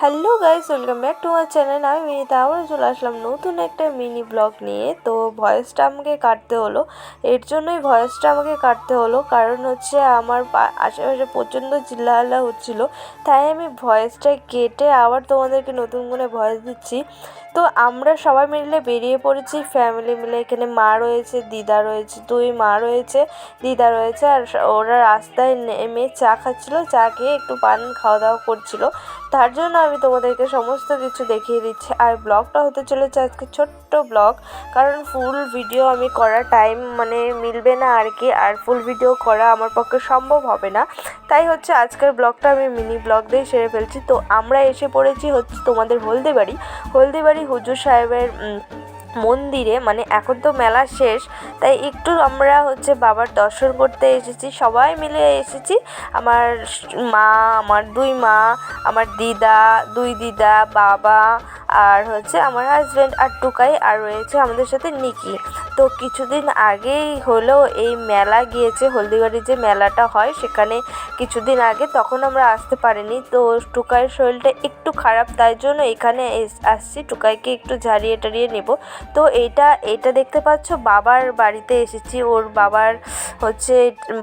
Hello guys welcome back to আমার channel আমি মিনিতা আবার চলে আসলাম নতুন একটা মিনি ব্লগ নিয়ে। তো ভয়েসটা আমাকে কাটতে হলো। এর জন্যই ভয়েসটা আমাকে কাটতে হলো। কারণ হচ্ছে আমার আশেপাশে প্রচণ্ড চিল্লাহাল্লা হচ্ছিল। তাই আমি ভয়েসটা কেটে আবার তোমাদেরকে নতুন করে ভয়েস দিচ্ছি। তো আমরা সবাই মিলে বেরিয়ে পড়েছি। ফ্যামিলি মিলে এখানে মা রয়েছে, দিদা রয়েছে, দুই মা রয়েছে, দিদা রয়েছে। আর ওরা রাস্তায় নেমে চা খাচ্ছিলো, চা খেয়ে একটু পান খাওয়া দাওয়া করছিল। তার জন্য আমি তোমাদেরকে সমস্ত কিছু দেখিয়ে দিচ্ছি। আর ব্লগটা হতে চলেছে আজকে ছোট্ট ব্লগ। কারণ ফুল ভিডিও আমি করা টাইম মানে মিলবে না আর কি। আর ফুল ভিডিও করা আমার পক্ষে সম্ভব হবে না। তাই হচ্ছে আজকের ব্লগটা আমি মিনি ব্লগ দিয়ে সেরে ফেলছি। তো আমরা এসে পড়েছি হচ্ছে তোমাদের হলদিবাড়ি। হলদিবাড়ি হুজুর সাহেবের মন্দিরে মানে এখন তো মেলা শেষ, তাই একটু আমরা হচ্ছে বাবার দর্শন করতে এসেছি। সবাই মিলে এসেছি। আমার মা, আমার দুই মা, আমার দিদা, দুই দিদা, বাবা আর হচ্ছে আমার হাজব্যান্ড আর টুকাই আর রয়েছে আমাদের সাথে নিকি। তো কিছুদিন আগেই হলো এই মেলা গিয়েছে হলদিবাড়ি যে মেলাটা হয় সেখানে কিছুদিন আগে তখন আমরা আসতে পারিনি। তো টুকাইয়ের শরীরটা একটু খারাপ, তাই জন্য এখানে আসছি। টুকাইকে একটু ঝাড়িয়ে টাড়িয়ে নেব। তো এইটা এইটা দেখতে পাচ্ছ, বাবার বাড়িতে এসেছি। ওর বাবার হচ্ছে,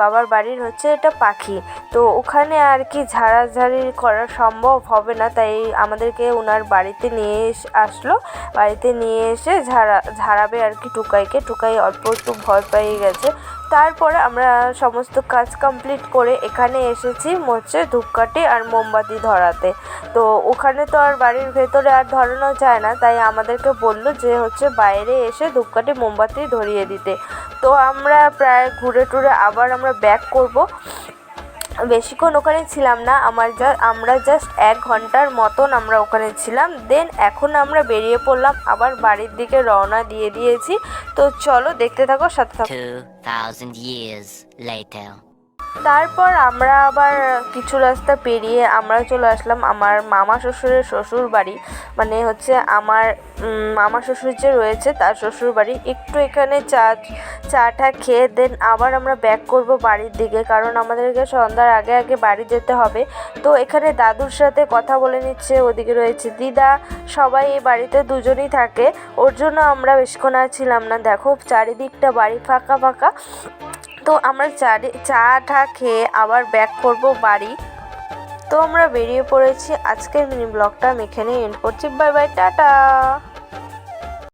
বাবার বাড়ির হচ্ছে এটা পাখি। তো ওখানে আর কি ঝাড়াঝাড়ি করা সম্ভব হবে না, তাই আমাদেরকে ওনার বাড়িতে নিয়ে এস- আসলো। বাড়িতে নিয়ে এসে ঝাড়া, ঝাড়াবে আর কি টুকাইকে। টুকাই অল্প একটু ভয় পেয়ে গেছে। তারপরে আমরা সমস্ত কাজ কমপ্লিট করে এখানে এসেছি হচ্ছে ধূপকাঠি আর মোমবাতি ধরাতে। তো ওখানে তো আর বাড়ির ভেতরে আর ধরানো যায় না। তাই আমাদেরকে বলল যে হচ্ছে বাইরে এসে ধূপকাঠি, মোমবাতি ধরিয়ে দিতে। তো আমরা প্রায় ঘুরে টুরে আবার আমরা ব্যাক করব। বেশিক্ষণ ওখানে ছিলাম না আমার যা আমরা জাস্ট এক ঘণ্টার মতন আমরা ওখানে ছিলাম। দেন এখন আমরা বেরিয়ে পড়লাম আবার বাড়ির দিকে রওনা দিয়ে দিয়েছি। তো চলো দেখতে থাকো সাথে থাকো। 2,000 years later. তারপর আমরা আবার কিছু রাস্তা পেরিয়ে আমরা চলে আসলাম আমার মামা শ্বশুরের শ্বশুর বাড়ি। মানে হচ্ছে আমার মামা শ্বশুর যে রয়েছে তার শ্বশুর বাড়ি। একটু এখানে চা, চাটা খেয়ে দেন আবার আমরা ব্যাক করব বাড়ির দিকে, কারণ আমাদেরকে সন্ধ্যার আগে আগে বাড়ি যেতে হবে। তো এখানে দাদুর সাথে কথা বলে নিচ্ছে, ওদিকে রয়েছে দিদা, সবাই এই বাড়িতে দুজনই থাকে। ওর জন্য আমরা বেশিক্ষণ আর ছিলাম না। দেখো চারিদিকটা বাড়ি ফাঁকা ফাঁকা। তো আমরা চা টা খেয়ে আবার ব্যাক করব বাড়ি। তো আমরা বেরিয়ে পড়েছি। আজকের মিনি ব্লগটা আমি এখানে এন্ড করছি। Bye bye tata!